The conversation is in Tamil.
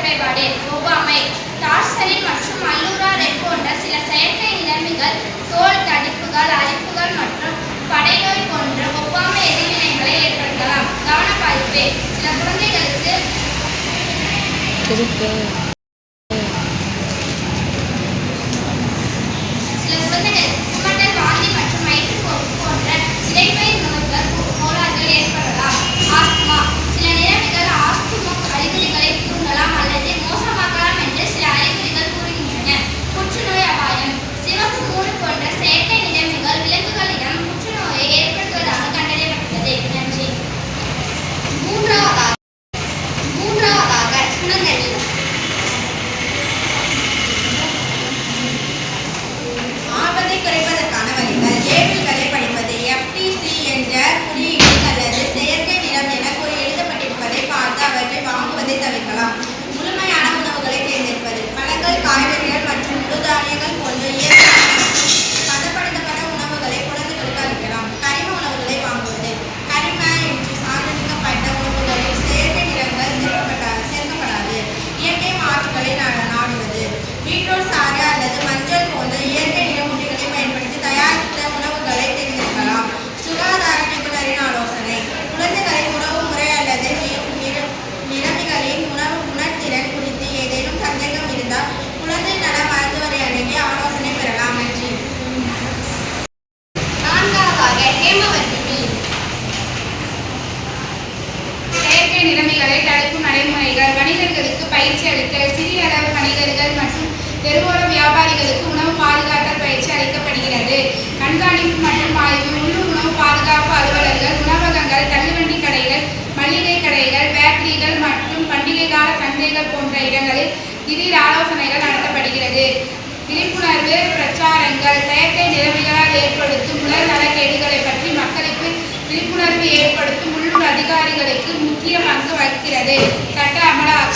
குறைபாடு ஒவ்வாமை. டார்சலின் மற்றும் அல்லூரார் போன்ற சில செயற்கை நிலைமைகள் தோல் தடிப்புகள் அரிப்புகள் மற்றும் படைநோய் போன்ற ஒவ்வாமை எதிர்வினைகளை ஏற்படுத்தலாம். கவன பாதிப்பு சில குழந்தைகளுக்கு சில குழந்தைகளுக்கு குமட்டல் வாந்தி மற்றும் வயிற்றுப்போக்கு போன்ற இடைப்பயிர் நோய்கள் கோளாறுகள் ஏற்படலாம். உளவியல் பிரச்சாரங்கள் செயற்கை நிலைமைகளால் ஏற்படுத்தும் உடல் நலக்கேடுகளை பற்றி மக்களுக்கு விழிப்புணர்வு ஏற்படுத்தும் உள்ளூர் அதிகாரிகளுக்கு முக்கிய பங்கு வகிக்கிறது. சட்ட அமலாக்கம்